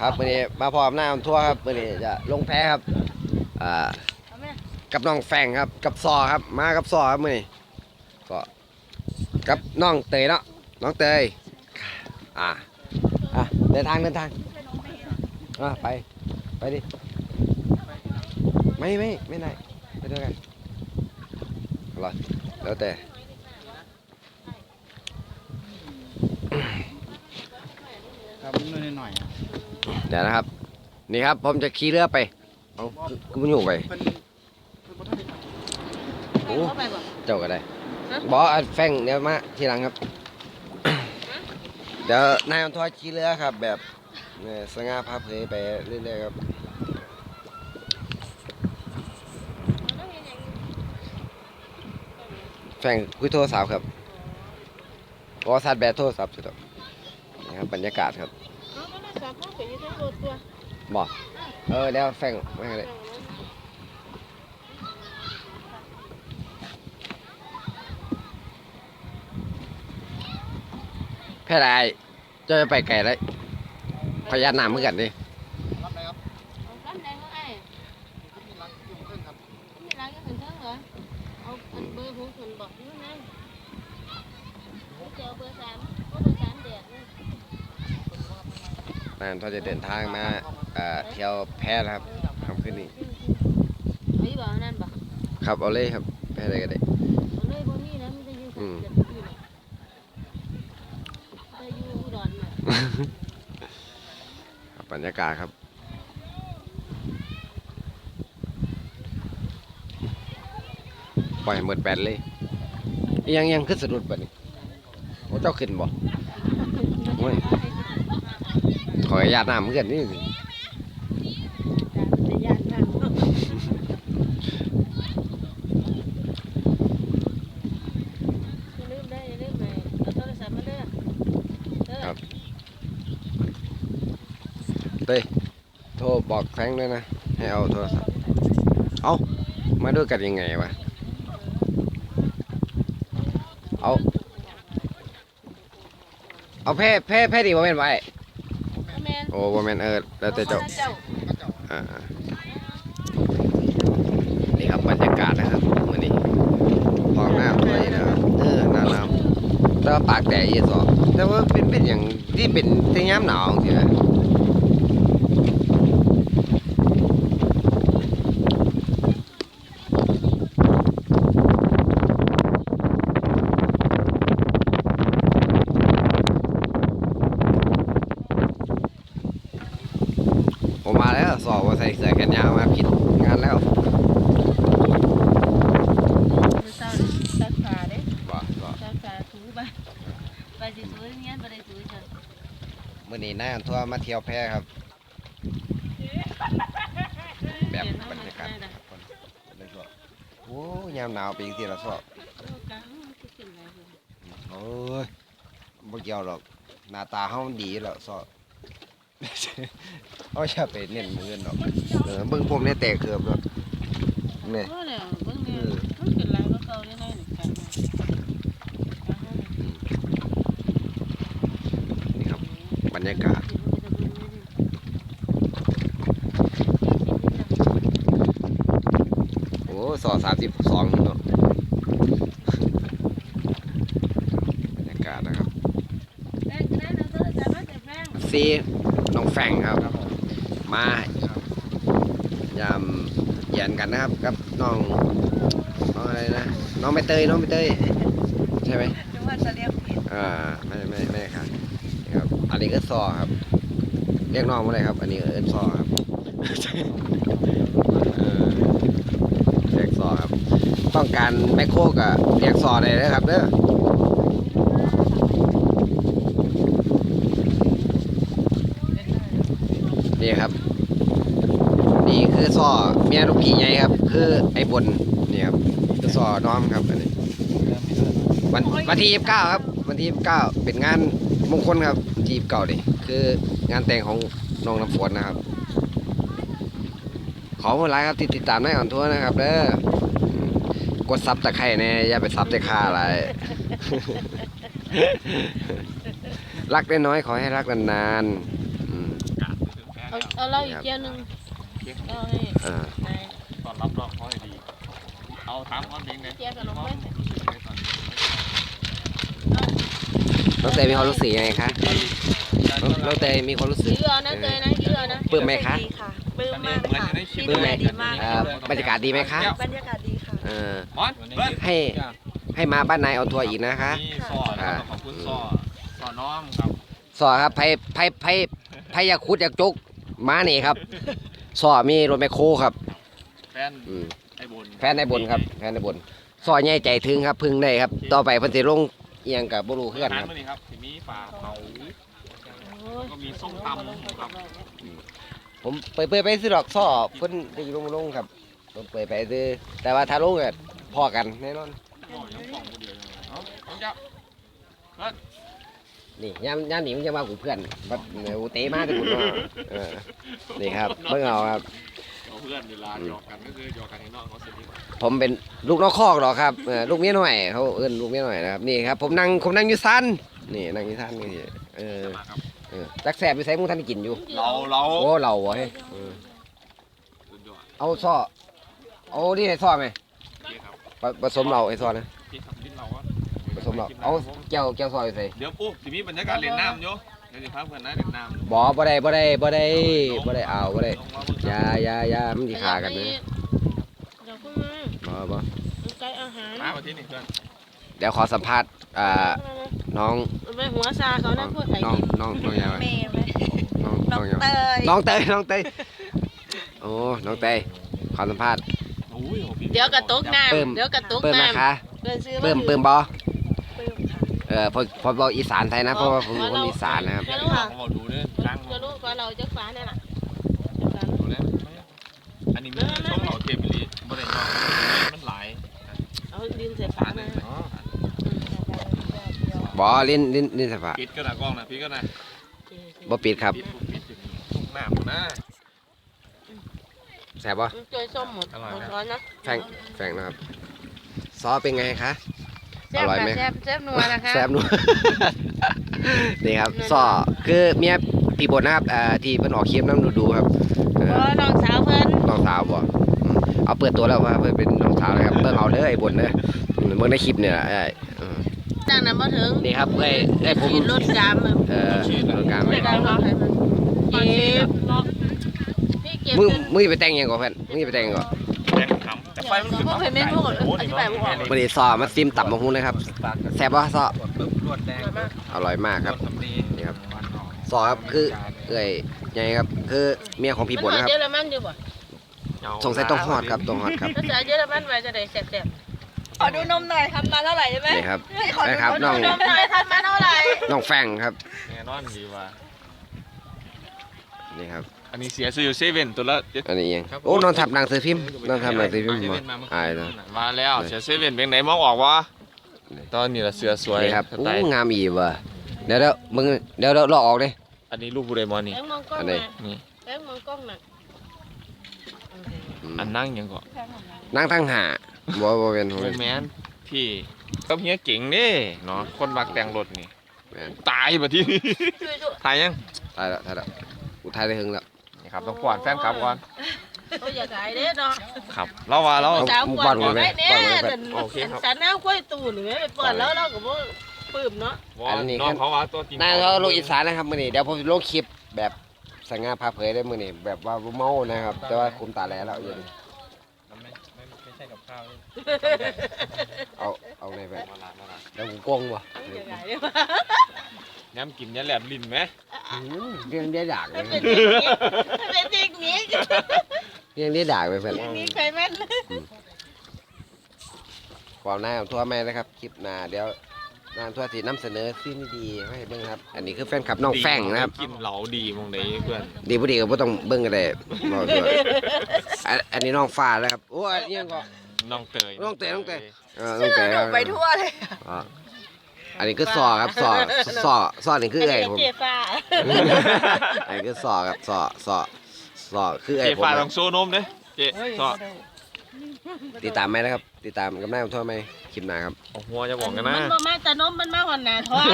ครับวันนี้มาพร้อมหน้าทั่วครับวันนี้จะลงแพ้ครับอ่ากับน้องแฟงครับ กับซอครับ มากับซอครับมื่อนี้ก็กับน้องเตยเนาะน้องเตยอ่าอะเดินทางเดินทางอะไปไปดิไม่ไม่ไม่ได้ไปด้วยกันอร่อยแล้วแต่ครับนิดหน่อย เดี๋ยวนะครับ นี่ครับผมจะขี่เรือไปเอากูมันอยู่ไปเพิ่นเพิ่นบ่ทันได้โอ้เข้าไปบ่เจ้าก็ได้ฮะบอกอันแฟงเดี๋ยวมาทีหลังครับ เดี๋ยวนายอันทอยขี่เรือครับ แบบเนี่ยสง่าพาเผยไปเรื่อยๆครับแฟงคุยโทรศัพท์ครับก็สัตว์แบตโทรศัพท์สุดครับนี่ครับบรรยากาศครับ เอาโทรศัพท์เข้าไปอยู่ในตัวตัวบอกเออแล้วแฟงไม่เลยแพร่ได้จะไปไกลเลยพยานนามเหมือนกันดิ รับได้ครับ เอาร้านแดงก็ไอ้ เพิ่นมีรังอยู่เพิ่นครับ มีร้านก็ถึงเท่าเหรอเอาอันเบอร์ของคนบอกนู่นไงเจ้าเบอร์สามก็เบอร์สามเด็ดนี่ นายอันทอยจะเดินทางมาเที่ยวแพร่ครับคำขึ้นนี้ไอ้บ่นั่นบ่ครับเอาเลยครับแพร่ได้ก็ได้อเลยบ่มีนะมันจะอยู่สักเจ็ดปีน่ะจะอยู่อุดรน่ะครับบรรยากาศครับปล่อยให้หมดแบนเลย ยังยังขึ้นสะดุดปะนี่โอ้เจ้าขึ้นบ่โอ้ย ขออนุญาตน้ำเหมือนกันนี่จะยากมากอย่าลืมได้ออย่าลืมไปเอาโทรศัพท์มาเด้อเด้อครับเต้ยโทรบอกแฟรงค์ด้วยนะ ให้เอาโทรศัพท์ เอามาด้วยกันยังไงวะ เอา เอาแพ้แพ้แพ้ดีบ่แม่นไว้แม่นโอ้บ่แม่นเออแล้วแต่เจ้าเจ้าก็เจ้าอ่านี่ครับบรรยากาศนะครับมื่อนี้พองน้ำเลยนะครับเออหน้าน้ำแต่ว่าปากแดดยี่สอแต่ว่าเป็นเป็นอย่างที่เป็นที่ย้ำหนาวจริงๆนะผมมาแล้วสอบว่าใส่เสื้อแขนยาวมาผิดงานแล้ว มื้อเช้านี่ซักผ้าเด้ บ่บ่ ซักผ้าถูไปไปสิถูเงี้ยบ่ได้ถูจ้ะ มื่อนี้นายอันทัวร์มาเที่ยวแพร่ครับ แบบบรรยากาศคนเลยก็โอ้ยามหนาวปีที่ละสอบโอ้ยบ่เกี่ยวหรอกหน้าตาเฮามันดีแล้วสอบเอาอย่าไปเน้นมืออนดอกเออเบิ่งผมเนี่ยแตกเกือบแล้วนี่โอ้เนี่ยเบิ่งเนี่ยมันเป็นหลายกว่าเก่าได้หน่อยหนึ่งกัน นี่ครั บบรรยากาศโอ้สอสามสิบสองเนาะบรรยากาศนะครับแป้งก็ได้นะเธอจะมาแต่แป้งซีน้องแฟงครับ มายามเยียนกันนะครับกับน้องน้องอะไรนะน้องใบเตยน้องใบเตยใช่ไหมจังหวัดตะเลียงผิดอ่าไม่ไม่ไม่ครั บนี่ครับอันนี้ก็ซอครับ เรียกน้องว่าอะไรครับ อันนี้เอิ้นซอครับเออเรียกซอครับ ต้องการแมคโครกับเรียกซอได้เลยครับเด้อนี่ครับ นี่คือซอเมียลูกกี่ไงครับ คือไอ้บนนี่ครับคือซอน้อมครับอันนี้วันวันที่ยี่สิบเก้าครับ วันที่ยี่สิบเก้าเป็นงานมงคลครับ วันที่ยี่สิบเก้าดิคืองานแต่งของน้องน้ำฝนนะครับ ขอบคุณหลายครับที่ติดตามได้ก่อนทั่วนะครับเด้ออืมกดซับตะไคร่แน่อย่าไปซับตะค่าอะไรรักได้น้อยขอให้รักนานๆอืมเอาเอาเหล้าอีกแก้วหนึงเอาให้เออนายตอนรับรองเขาให้ดี เอาถามความจริงเลย แก้วกับ น้องเว้ยน้องเตยมีความรู้สึกยังไงคะน้องน้องเตยมีความรู้สึก ยื้อเอานะเตยนะยื้อเอานะปลื้มไหมคะ ดีค่ะปลื้มมากเลยค่ะพี่ปลื้มไหมดูแลดีมากเอ่อบรรยากาศดีไหมคะบรรยากาศดีค่ะ เออมอนเบิ้ลให้ให้มาบ้านนายออนทัวร์อีกนะคะ นี่ซอนะครับขอบคุณซอซอน้อมครับสอครับไผไผไผไผอยากขุดอยากจกมานี่ครับสอมีรถแมคโครครับแฟนอืมไอ้บุญแฟนในบนครับ แฟนในบนสอใหญ่ใจถึงครับพึ่งได้ครับ ต่อไปเพิ่นสิลง เอียงกับบ่รู้คือกันอาหารครับมื้อนี้ครับที่มีปลาเผาโอ้ยก็มีส้มตำครับ ผมเปิดเปิดไปซื้อดอกสอเพิ่นได้ลงลงครับผมเปิดไปซื้อแต่ว่าถ้าลงก็พอกันแน่นอนโอ้ยยังสองคนเดียวเลยเอ้าเอาเจ้านี่ยามยามนี้มันจะมากูเพื่อนบัดเดี๋ยวเตะมาแต่กูเนาะเออนี่ครับเบิ่งเอาครับ เอาเพื่อนเวลาหยอกกันก็คือหยอกกันข้างนอกเขาเสร็จดีกว่าผมเป็นลูกนอกคอกหรอกครับเออลูกเมียหน่อยเขาเอิ้นลูกเมียหน่อยนะครับนี่ครับผมนั่งผมนั่งอยู่ซันนี่นั่งอยู่ซันนี่เออมาครับเออจักแสบไปใส่มึงท่านได้กินอยู่เราเราโอ้เราวะเฮ้ยเออสุดยอดเอาซ้อเอานี่ให้ซ้อไหมโอเคครับผผสมเราให้ซ้อนะโอเคครับลิ้นเราอะผสมเราเอาแก้วแก้วซ้อไปใส่เดี๋ยวปุ๊บทีนี้บรรยากาศเล่นน้ำโย เดี๋ยวจะพาเพื่อนนะเล่นน้ำบ่บ่ได้บ่ได้บ่ได้บ่ได้เอาบ่ได้ลงมาเบิ่งอยาอยาอยามันสิฆ่ากันนะเดี๋ยวขึ้นมาบ่บ่มันใกล้อาหารมามาที่นี่เพื่อนเดี๋ยวขอสัมภาษณ์อ่าน้องเอาไปหัวซาเขานะพวกไข่น้องน้องน้องยังไงเมย์ไหมน้องน้น้อองงยังเตยน้องเตยน้องเตยโอ้น้องเตยขอสัมภาษณ์ โอ้ยโอ้พี่เดี๋ยวกระตุกน้เพิ่มำเดี๋ยวกระตุกเพิ่มน้นะคะำเพิ่มซื้อเพิ่มเพิ่มบ่ปลื้มค่ะ เออพอพอบอกอีสานไทยนะเพราะว่าผมเป็นคนอีสานนะครับเดี๋ยวเขารู้บอกดูเนี่ยตั้งเดี๋ยวรู้ว่าเราจะฟ้าเนี่ยล่ะดูเนี่ยอันนี้มันช่องเหล่าเทมิลีบริเวณมันหลายเอาดินใส่ฟ้ามาอ๋อบ่ลิ้นลิ้นลิ้นสภาปิดก็นะกล้องนะพี่ก็นะบ่ปิดครับปิดปิดถึงทุ่งน้ำนะแซ่บบ่จอยส้มหมดอร่อยหมดนะร้อนนะ แฟงแฟงนะครับ ซอสเป็นไงคะ แซ่บอร่อยไหมค่ะแซ่บแซ่บนัวนะคะ แซ่บนัว นี่ครับซอคือเมียพี่บดนะครับเอ่อที่เพิ่นออกคลิปน้ำดูดูๆครับเอเพอราะน้องสาวเพิ่นน้องสาวบ่อืมเอาเปิดตัวแล้วว่าเพิ่นเป็นน้องสาวเลยครับเบิ่งเอาเด้อไอ้บดเด้ออืมเบิ่งในคลิปเนี่ยเอ้ยเออจ้างนั้นมาถึงนี่ครับเอ้ยเอ้ยผม ขีดรถกามอะเออรถกลางไม่ไว้ได้รอให้มันเก็บพี่เก็บมึงจนมึงสิไปแต่งหยังก่อนเพื่อนมึงสิไปแต่งหยังก่อน แดงขำแต่ไฟมันขึ้นพวกเพนเมนพวกอธิบายพวกออกวันนี้ซอมาซิมตับมะฮุงนะครับ แซ่บบ่ซอรวดแดงอร่อยมากครับสำลีนี่ครับ ซอครับคือเอ้ยใหญ่ครับ คือเมียของพี่บดมันนะครับเยอรมันอยู่บ่สงสัยต้องฮอดครับต้องฮอดครับภาษาเยอรมันไว้จะได้แซ่บขอดูนมหน่อยทำมาเท่าไหร่ใช่ไหมนี่ครับขอดูนะครับนน้องมๆนมน้อยทำมาเท่าไหร่น้องแฟงครับแน่นอนดีว่านี่ครับ อันนี้เสียซื้ออยู่เซเว่นตัวละเจ็ด อันนี้ยังโอ้นอนทับหนังสือพิมพ์นอนทับหนังสือพิมพ์มาอายเลยมาแล้วเสียเซเว่นเป็นไหนมองออกวะตอนนี้ละเสือสวยนี่ครับสโอ้ไตล์งามอีว่ะเดี๋ยวเดี๋ยวมึงเดี๋ยวเดี๋ยวเราออกเลยอันนี้ลูกบูเรมอนนี่ แบงมองกล้องอันไหนนะนี่ แบงมองกล้องน่ะอืมอันนั่งยังก่อนนั่งทั้งหาบ่บ่เป็นบ่โอ้เป็นแมนพี่ก็เฮียเก่งนี่เนาะคนมักแต่งรถนี่ แม่นตายแบบที่นี่ช่วยช่วยตายยัง ตายแล้วตายแล้วกูทายได้หึงแล้ว นี่ครับต้องกวาดแฟนครับก่อนโอ้ยอย่าขายเด้อเนาะครับเราว่าเราสาวกวนบอกได้เนี่ยโอเคครับสันน้ำกล้วยตูนี่ไปเปิดแล้วเราก็บ่ปลื้มเนาะว่าน้องเขาว่าตัวจริงนายเขาลงอีสานนะครับมื้อนี้เดี๋ยวผมลงคลิปแบบสง่าพาเผยได้มื้อนี้แบบว่าบ่เมานะครับ แต่ว่าคุมตาแลแล้วอยู่นี่ไม่ไม่ไม่ใช่กับข้าวเอาเอาในแบบมาละมาละเดี๋ยวกูโกงว่ะอ ย่าขายเด้อย้ำกินยันแหลมลิ้นไหมอืมเรื่องได้ดากเลยเป็นเทคนิคเป็นเทคนิคเรื่องได้ดากไปเพื่อนเทคนิคใครแม่นความหน้าทั่วแม่นะครับคลิปหน้าเดี๋ยวน้ำทั่วสีน้ำเสนอสิ่งดีๆให้เบิ่งครับ อันนี้คือแฟนคลับน้องแฟงนะครับ กินเหลาดีมองไหนเพื่อนดีบ่ดีก็บ่ต้องเบิ่งก็ได้บอกด้วยอันอันนี้น้องฟ้าแล้วครับโอ้ยอันนี้ยังก็น้องเตยน้องเตยน้องเตยเออน้องแต่หนูไปทั่วเลย อ๋ออันนี้คือซอครับซอซอซอนี่คือไงผมเจฟ้าอันนี้คือซอครับซอซอซอคือไอ้เจ๊ผมฟ้าคต้รัอบงโซนมเด้เจ๊ซอติดตามไหมนะครับ ติดตามกับหน้าผมทั่วไหมคลิปหน้าครับเอาหัวจะบอกกันนะมันบ่มาแต่นมมันมาหอนหน้าท้อง